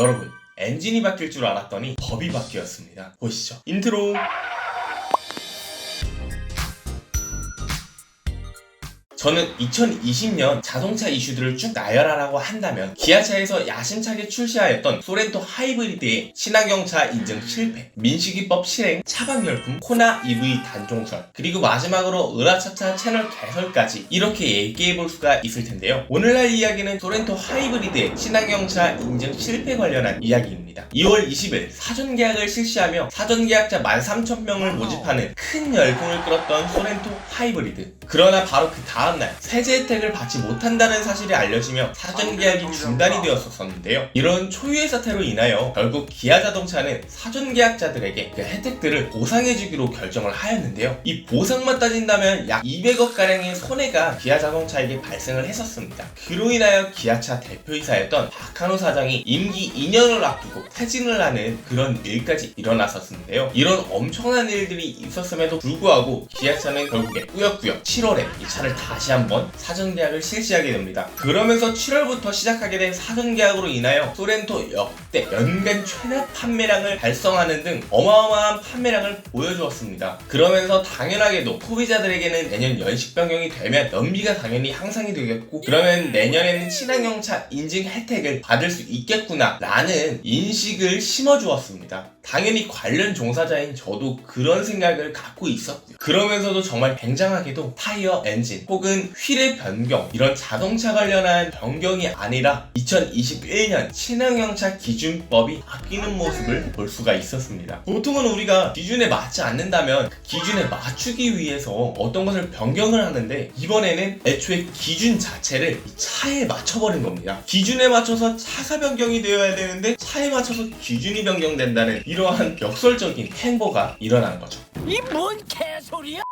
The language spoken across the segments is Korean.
여러분 엔진이 바뀔 줄 알았더니 법이 바뀌었습니다. 보시죠. 인트로. 저는 2020년 자동차 이슈들을 쭉 나열하라고 한다면 기아차에서 야심차게 출시하였던 소렌토 하이브리드의 친환경차 인증 실패, 민식이법 실행, 차박 열풍, 코나 EV 단종설, 그리고 마지막으로 으라차차 채널 개설까지 이렇게 얘기해 볼 수가 있을 텐데요. 오늘날 이야기는 소렌토 하이브리드의 친환경차 인증 실패 관련한 이야기입니다. 2월 20일 사전 계약을 실시하며 사전 계약자 13,000명을 모집하는 큰 열풍을 끌었던 소렌토 하이브리드. 그러나 바로 그 다음 날 세제 혜택을 받지 못한다는 사실이 알려지며 사전 계약이 중단이 되었었는데요. 이런 초유의 사태로 인하여 결국 기아 자동차는 사전 계약자들에게 그 혜택들을 보상해주기로 결정을 하였는데요. 이 보상만 따진다면 약 200억 가량의 손해가 기아 자동차에게 발생을 했었습니다. 그로 인하여 기아차 대표이사였던 박한호 사장이 임기 2년을 앞두고 퇴진을 하는 그런 일까지 일어났었는데요. 이런 엄청난 일들이 있었음에도 불구하고 기아차는 결국에 꾸역꾸역 7월에 이 차를 다시 한번 사전 계약을 실시하게 됩니다. 그러면서 7월부터 시작하게 된 사전 계약으로 인하여 소렌토 역대 연간 최다 판매량을 달성하는 등 어마어마한 판매량을 보여주었습니다. 그러면서 당연하게도 소비자들에게는 내년 연식 변경이 되면 연비가 당연히 향상이 되겠고 그러면 내년에는 친환경차 인증 혜택을 받을 수 있겠구나 라는 인식을 심어주었습니다. 당연히 관련 종사자인 저도 그런 생각을 갖고 있었고요. 그러면서도 정말 굉장하게도 타이어 엔진 혹은 휠의 변경 이런 자동차 관련한 변경이 아니라 2021년 친환경차 기준법이 바뀌는 모습을 볼 수가 있었습니다. 보통은 우리가 기준에 맞지 않는다면 그 기준에 맞추기 위해서 어떤 것을 변경을 하는데 이번에는 애초에 기준 자체를 이 차에 맞춰버린 겁니다. 기준에 맞춰서 차가 변경이 되어야 되는데 차에 맞춰서 기준이 변경된다는 이러한 역설적인 행보가 일어난 거죠. 이 뭔 개소리야?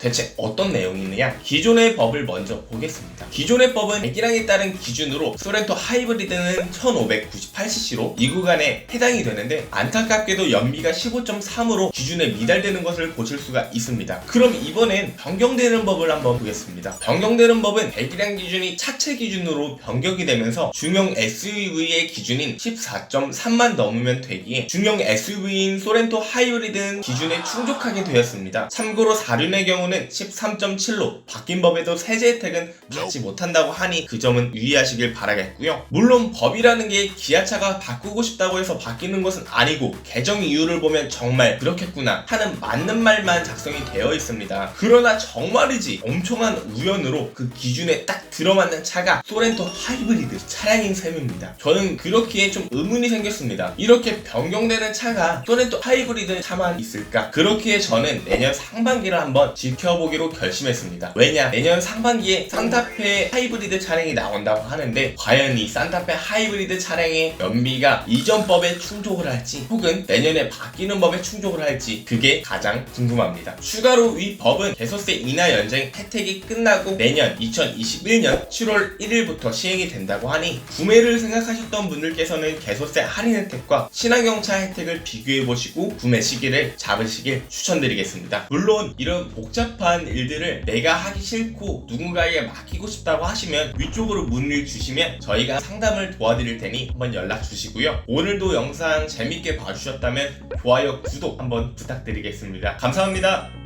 대체 어떤 내용이느냐? 기존의 법을 먼저 보겠습니다. 기존의 법은 백기량에 따른 기준으로 소렌토 하이브리드는 1598cc로 이 구간에 해당이 되는데 안타깝게도 연비가 15.3으로 기준에 미달되는 것을 보실 수가 있습니다. 그럼 이번엔 변경되는 법을 한번 보겠습니다. 변경되는 법은 배기량 기준이 차체 기준으로 변경이 되면서 중형 SUV의 기준인 14.3만 넘으면 되기에 중형 SUV인 소렌토 하이브리드는 기준에 충족하게 되었습니다. 참고로 사륜의 경우는 13.7로 바뀐 법에도 세제 혜택은 받지 못한다고 하니 그 점은 유의하시길 바라겠고요. 물론 법이라는 게 기아차가 바꾸고 싶다고 해서 바뀌는 것은 아니고 개정 이유를 보면 정말 그렇겠구나 하는 맞는 말만 작성이 되어 있습니다. 그러나 정말이지 엄청난 우연으로 그 기준에 딱 들어맞는 차가 소렌토 하이브리드 차량인 셈입니다. 저는 그렇기에 좀 의문이 생겼습니다. 이렇게 변경되는 차가 소렌토 하이브리드 차만 있을까? 그렇기에 저는 내년 상반기를 한번 지켜보기로 결심했습니다. 왜냐? 내년 상반기에 산타페 하이브리드 차량이 나온다고 하는데 과연 이 산타페 하이브리드 차량의 연비가 이전 법에 충족을 할지 혹은 내년에 바뀌는 법에 충족을 할지 그게 가장 궁금합니다. 추가로 이 법은 개소세 인하 연장 혜택이 끝나고 내년 2021년 7월 1일부터 시행이 된다고 하니 구매를 생각하셨던 분들께서는 개소세 할인 혜택과 친환경차 혜택을 비교해 보시고 구매 시기를 잡으시길 추천드리겠습니다. 물론 이런 복잡 한 일들을 내가 하기 싫고 누군가에게 맡기고 싶다고 하시면 위쪽으로 문의를 주시면 저희가 상담을 도와드릴 테니 한번 연락 주시고요. 오늘도 영상 재밌게 봐주셨다면 좋아요, 구독 한번 부탁드리겠습니다. 감사합니다.